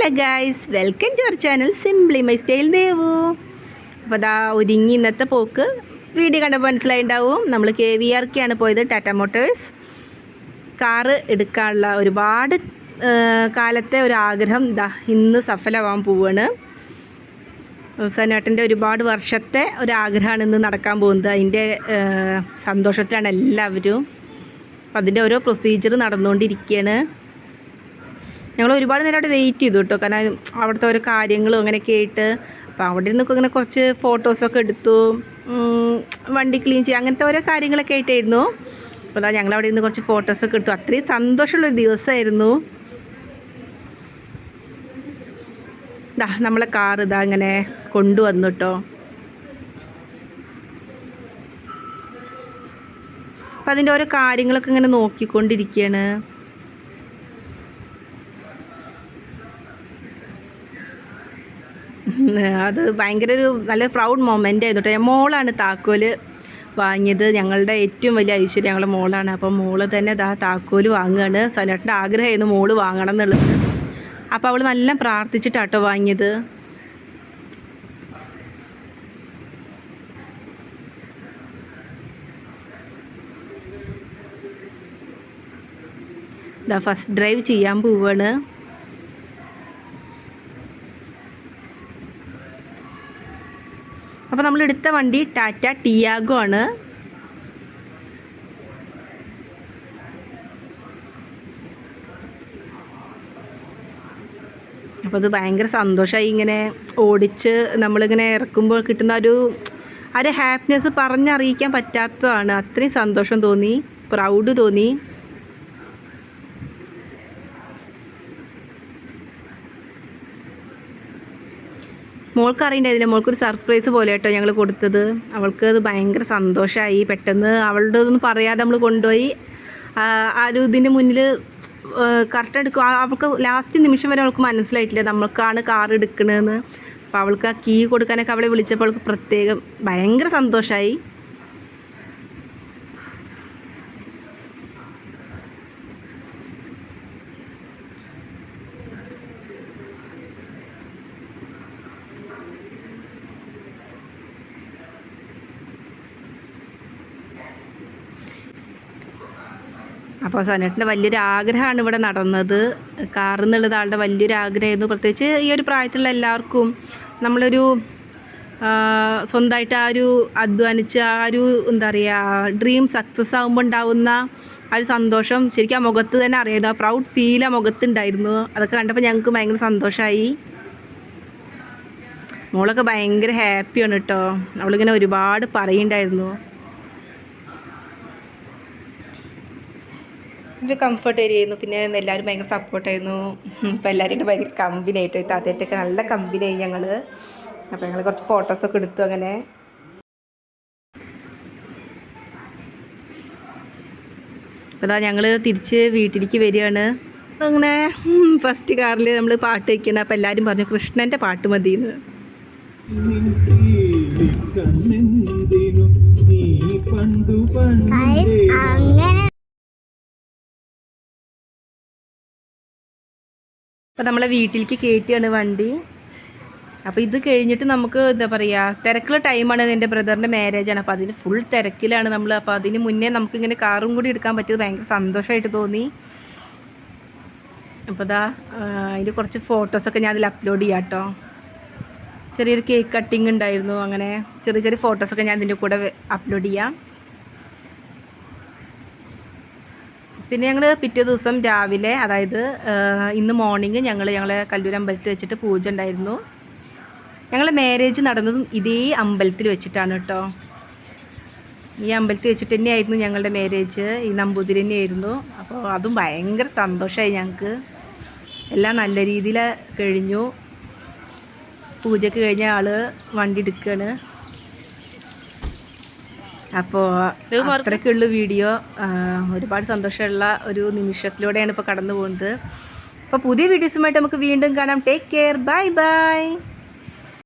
Hello guys welcome to our channel simply my style Devu. അപ്പോൾ അതാ ഒരുങ്ങി ഇന്നത്തെ പോക്ക്. വീഡിയോ കണ്ടപ്പോൾ മനസ്സിലായിണ്ടാവും നമ്മൾ കെ വി ആർക്കാണ് പോയത് ടാറ്റ മോട്ടേഴ്സ്. കാറ് എടുക്കാനുള്ള ഒരുപാട് കാലത്തെ ഒരു ആഗ്രഹം ഇതാ ഇന്ന് സഫലമാവാൻ പോവുകയാണ് സനേട്ടന്റെ ഒരുപാട് വർഷത്തെ ഒരു ആഗ്രഹമാണ് ഇന്ന് നടക്കാൻ പോകുന്നത്. അതിന്റെ സന്തോഷത്തിലാണ് എല്ലാവരും. അപ്പം അതിന്റെ ഓരോ പ്രൊസീജിയർ നടന്നുകൊണ്ടിരിക്കുകയാണ് ഞങ്ങൾ ഒരുപാട് നേരം അവിടെ വെയിറ്റ് ചെയ്തു കേട്ടോ കാരണം അവിടുത്തെ ഓരോ കാര്യങ്ങളും അങ്ങനെ ആയിട്ട്. അപ്പോൾ അവിടെ നിന്നൊക്കെ ഇങ്ങനെ കുറച്ച് ഫോട്ടോസൊക്കെ എടുത്തു. വണ്ടി ക്ലീൻ ചെയ്യുക അങ്ങനത്തെ ഓരോ കാര്യങ്ങളൊക്കെ ആയിട്ടായിരുന്നു. അപ്പോൾ ഞങ്ങൾ അവിടെ നിന്ന് കുറച്ച് ഫോട്ടോസൊക്കെ എടുത്തു. അത്രയും സന്തോഷമുള്ളൊരു ദിവസമായിരുന്നു. ദാ നമ്മളെ കാർ ഇതാ ഇങ്ങനെ കൊണ്ടുവന്നു കേട്ടോ അപ്പം അതിന്റെ ഓരോ കാര്യങ്ങളൊക്കെ ഇങ്ങനെ നോക്കിക്കൊണ്ടിരിക്കുകയാണ് അത് ഭയങ്കര ഒരു നല്ല പ്രൗഡ് മൊമെന്റ് ആയിരുന്നു കേട്ടോ മോളാണ് താക്കോൽ വാങ്ങിയത്. ഞങ്ങളുടെ ഏറ്റവും വലിയ ഐശ്വര്യം ഞങ്ങളുടെ മോളാണ്. അപ്പം മോൾ തന്നെ ദാ താക്കോൽ വാങ്ങുകയാണ് സലേട്ടന്റെ ആഗ്രഹമായിരുന്നു മോൾ വാങ്ങണം എന്നുള്ളത്. അപ്പോൾ അവൾ നല്ല പ്രാർത്ഥിച്ചിട്ടാട്ടോ വാങ്ങിയത്. ദാ ഫസ്റ്റ് ഡ്രൈവ് ചെയ്യാൻ പോവാണ്. അപ്പോൾ നമ്മൾ എടുത്ത വണ്ടി ടാറ്റ ടിയാഗോ ആണ്. അപ്പോൾ അത് ഭയങ്കര സന്തോഷമായി ഇങ്ങനെ ഓടിച്ച് നമ്മളിങ്ങനെ ഇറക്കുമ്പോൾ കിട്ടുന്ന ഒരു ഒരു ഹാപ്പിനെസ് പറഞ്ഞറിയിക്കാൻ പറ്റാത്തതാണ്. അത്രയും സന്തോഷം തോന്നി പ്രൗഡ് തോന്നി. മോൾക്ക് അറിയണ്ടായിരുന്നില്ല മോൾക്കൊരു സർപ്രൈസ് പോലെ കേട്ടോ ഞങ്ങൾ കൊടുത്തത്. അവൾക്ക് അത് ഭയങ്കര സന്തോഷമായി പെട്ടെന്ന് അവളുടെ ഒന്നും പറയാതെ നമ്മൾ കൊണ്ടുപോയി. ആ ഒരു ഇതിന്റെ മുന്നിൽ കറക്റ്റ് എടുക്കും. അവൾക്ക് ലാസ്റ്റ് നിമിഷം വരെ അവൾക്ക് മനസ്സിലായിട്ടില്ല നമ്മൾക്കാണ് കാർ എടുക്കണതെന്ന് അപ്പോൾ അവൾക്ക് ആ കീ കൊടുക്കാനൊക്കെ അവളെ വിളിച്ചപ്പോൾ അവൾക്ക് പ്രത്യേകം ഭയങ്കര സന്തോഷമായി അപ്പോൾ സനേട്ടിന്റെ വലിയൊരു ആഗ്രഹമാണ് ഇവിടെ നടന്നത്. കാർ എന്നുള്ളത് ആളുടെ വലിയൊരു ആഗ്രഹമായിരുന്നു പ്രത്യേകിച്ച് ഈ ഒരു പ്രായത്തിലുള്ള എല്ലാവർക്കും നമ്മളൊരു സ്വന്തമായിട്ട് ആ ഒരു അധ്വാനിച്ച് ആ ഒരു എന്താ പറയുക ഡ്രീം സക്സസ് ആകുമ്പോൾ ഉണ്ടാവുന്ന ആ ഒരു സന്തോഷം ശരിക്കും ആ മുഖത്ത് തന്നെ അറിയാം. ആ പ്രൗഡ് ഫീൽ ആ മുഖത്തുണ്ടായിരുന്നു അതൊക്കെ കണ്ടപ്പോൾ ഞങ്ങൾക്ക് ഭയങ്കര സന്തോഷമായി മോളൊക്കെ ഭയങ്കര ഹാപ്പിയാണ് കേട്ടോ അവളിങ്ങനെ ഒരുപാട് പറയുണ്ടായിരുന്നു. ഒരു കംഫർട്ട് ഏരിയ ആയിരുന്നു. പിന്നെ എല്ലാവരും ഭയങ്കര സപ്പോർട്ടായിരുന്നു ഇപ്പോൾ എല്ലാവരും ഭയങ്കര കമ്പനിയായിട്ട് താത്തയായിട്ടൊക്കെ നല്ല കമ്പനിയായി ഞങ്ങൾ അപ്പോൾ ഞങ്ങൾ കുറച്ച് ഫോട്ടോസൊക്കെ എടുത്തു അങ്ങനെ. അപ്പോൾ ഇതാ ഞങ്ങൾ തിരിച്ച് വീട്ടിലേക്ക് വരികയാണ്. അങ്ങനെ ഫസ്റ്റ് കാറിൽ നമ്മൾ പാട്ട് വയ്ക്കണം അപ്പോൾ എല്ലാവരും പറഞ്ഞു കൃഷ്ണന്റെ പാട്ട് മതി എന്ന് നീ അപ്പോൾ നമ്മളെ വീട്ടിലേക്ക് കയറ്റിയാണ് വണ്ടി. അപ്പോൾ ഇത് കഴിഞ്ഞിട്ട് നമുക്ക് എന്താ പറയുക തിരക്കുള്ള ടൈമാണ് എന്റെ ബ്രദറിന്റെ മാരേജാണ് അപ്പോൾ അതിന് ഫുൾ തിരക്കിലാണ് നമ്മൾ അപ്പോൾ അതിന് മുന്നേ നമുക്കിങ്ങനെ കാറും കൂടി എടുക്കാൻ പറ്റിയത് ഭയങ്കര സന്തോഷമായിട്ട് തോന്നി. അപ്പോൾ ഇതാ അതിന്റെ കുറച്ച് ഫോട്ടോസൊക്കെ ഞാൻ അതിൽ അപ്ലോഡ് ചെയ്യാം കേട്ടോ ചെറിയൊരു കേക്ക് കട്ടിങ് ഉണ്ടായിരുന്നു. അങ്ങനെ ചെറിയ ചെറിയ ഫോട്ടോസൊക്കെ ഞാൻ ഇതിന്റെ കൂടെ അപ്ലോഡ് ചെയ്യാം. പിന്നെ ഞങ്ങൾ പിറ്റേ ദിവസം രാവിലെ അതായത് ഇന്ന് മോർണിംഗ് ഞങ്ങൾ ഞങ്ങളെ കല്ലൂർ അമ്പലത്തിൽ വെച്ചിട്ട് പൂജ ഉണ്ടായിരുന്നു. ഞങ്ങളെ മാരേജ് നടന്നതും ഇതേ അമ്പലത്തിൽ വെച്ചിട്ടാണ് കേട്ടോ ഈ അമ്പലത്തിൽ വെച്ചിട്ട് തന്നെയായിരുന്നു ഞങ്ങളുടെ മാരേജ് ഈ നമ്പൂതിരി തന്നെയായിരുന്നു. അപ്പോൾ അതും ഭയങ്കര സന്തോഷമായി ഞങ്ങൾക്ക് എല്ലാം നല്ല രീതിയിൽ കഴിഞ്ഞു. പൂജയ്ക്ക് കഴിഞ്ഞ ആൾ വണ്ടി എടുക്കുകയാണ് അപ്പോൾ അത്രയ്ക്കുള്ള വീഡിയോ. ഒരുപാട് സന്തോഷമുള്ള ഒരു നിമിഷത്തിലൂടെയാണ് ഇപ്പോൾ കടന്നു പോകുന്നത് അപ്പോൾ പുതിയ വീഡിയോസുമായിട്ട് നമുക്ക് വീണ്ടും കാണാം. Take care bye bye